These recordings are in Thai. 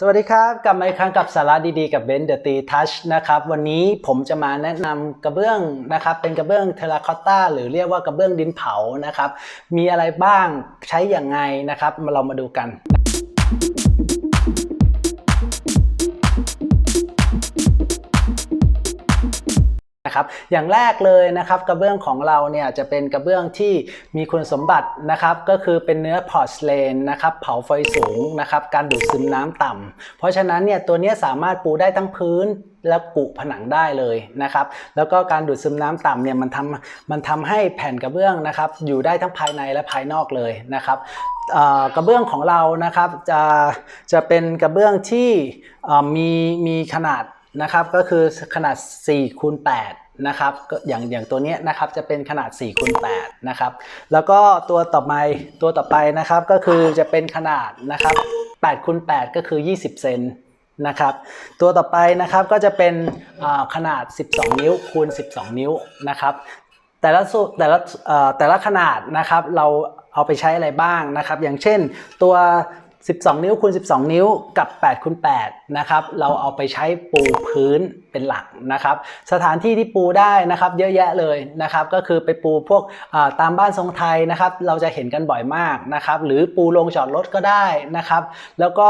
สวัสดีครับ กลับมาอีกครั้งกับสาระดีๆกับเบนเดอะตีทัชนะครับ วันนี้ผมจะมาแนะนำกระเบื้องนะครับ เป็นกระเบื้องเทราคอตตาหรือเรียกว่ากระเบื้องดินเผานะครับ มีอะไรบ้างใช้อย่างไงนะครับ มาเรามาดูกัน นะครับอย่างแรกเลยนะครับกระเบื้องของเราเนี่ยจะเป็นกระเบื้องที่มีคุณสมบัตินะครับก็คือเป็นเนื้อพอร์สเลนนะครับเผาไฟสูงนะครับการดูดซึมน้ำต่ำเพราะฉะนั้นเนี่ยตัวนี้สามารถปูได้ทั้งพื้นและกุผนังได้เลยนะครับแล้วก็การดูดซึมน้ำต่ำเนี่ยมันทำมันทำให้แผ่นกระเบื้องนะครับอยู่ได้ทั้งภายในและภายนอกเลยนะครับกระเบื้องของเรานะครับจะจะเป็นกระเบื้องที่มีมีขนาด นะครับก็คือขนาด4คูณ8นะครับก็อย่างอย่างตัวนี้นะครับจะเป็นขนาด4คูณ8นะครับแล้วก็ตัวต่อไปตัวต่อไปนะครับก็คือจะเป็นขนาดนะครับ8คูณ8ก็คือ 20 เซนนะครับตัวต่อไปนะครับก็จะเป็นอ่าขนาด 12 นิ้วคูณ 12 นิ้วนะครับแต่ละสูแต่ละแต่ละขนาดนะครับเราเอาไปใช้อะไรบ้างนะครับ อย่างเช่นตัว 12 นิ้วคูณ12 นิ้วกับ8คูณ8นะครับเราเอาไปใช้ปูพื้นเป็นหลักนะครับสถานที่ที่ปูได้นะครับเยอะแยะเลยนะครับก็คือไปปูพวกตามบ้านทรงไทยนะครับเราจะเห็นกันบ่อยมากนะครับหรือปูโรงจอดรถก็ได้นะครับแล้วก็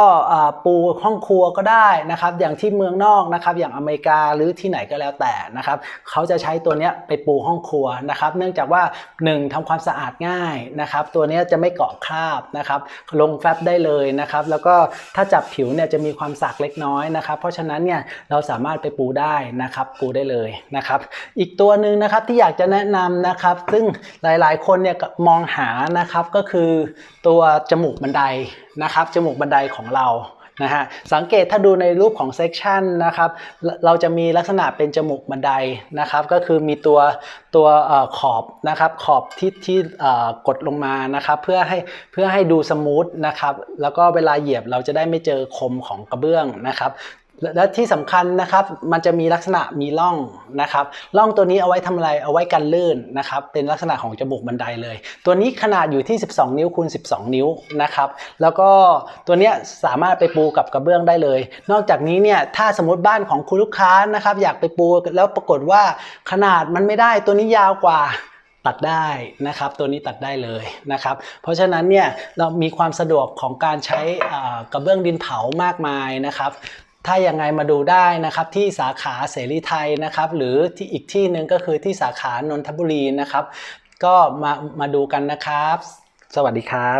ปูห้องครัวก็ได้นะครับอย่างที่เมืองนอกนะครับอย่างอเมริกาหรือที่ไหนก็แล้วแต่นะครับเขาจะใช้ตัวนี้ไปปูห้องครัวนะครับเนื่องจากว่า 1ทำความสะอาดง่ายนะครับตัวนี้จะไม่เกาะคราบนะครับลงแฟบได้เลยนะครับ แล้วก็ถ้าจับผิวเนี่ยจะมีความสักเล็กน้อยนะครับ เพราะฉะนั้นเนี่ยเราสามารถไปปูได้นะครับ ปูได้เลยนะครับ อีกตัวหนึ่งนะครับที่อยากจะแนะนำนะครับ ซึ่งหลายๆ คนเนี่ยมองหานะครับก็คือตัวจมูกบันไดนะครับ จมูกบันไดของเรา นะฮะสังเกตถ้าดูในรูปของเซกชันนะครับเราจะมีลักษณะเป็นจมูกบันไดนะครับก็คือมีตัวตัวอขอบนะครับขอบที่ที่กดลงมานะครับเพื่อให้เพื่อให้ดูสมูทนะครับแล้วก็เวลาเหยียบเราจะได้ไม่เจอคมของกระเบื้องนะครับ และที่สำคัญนะครับ มันจะมีลักษณะมีร่องนะครับร่องตัวนี้เอาไว้ทำอะไรเอาไว้กันลื่นนะครับ เป็นลักษณะของจมูกบันไดเลย ตัวนี้ขนาดอยู่ที่ 12 นิ้วคูณ 12 นิ้วนะครับ แล้วก็ตัวนี้สามารถไปปูกับกระเบื้องได้เลย นอกจากนี้เนี่ยถ้าสมมติบ้านของคุณลูกค้านะครับ อยากไปปูแล้วปรากฏว่าขนาดมันไม่ได้ตัวนี้ยาวกว่าตัดได้นะครับตัวนี้ตัดได้เลยนะครับ เพราะฉะนั้นเนี่ยเรามีความสะดวกของการใช้กระเบื้องดินเผามากมายนะครับ ถ้ายังไงมาดูได้นะครับที่สาขาเสรีไทยนะครับหรือที่อีกที่หนึ่งก็คือที่สาขานนทบุรีนะครับ ก็มามาดูกันนะครับ สวัสดีครับ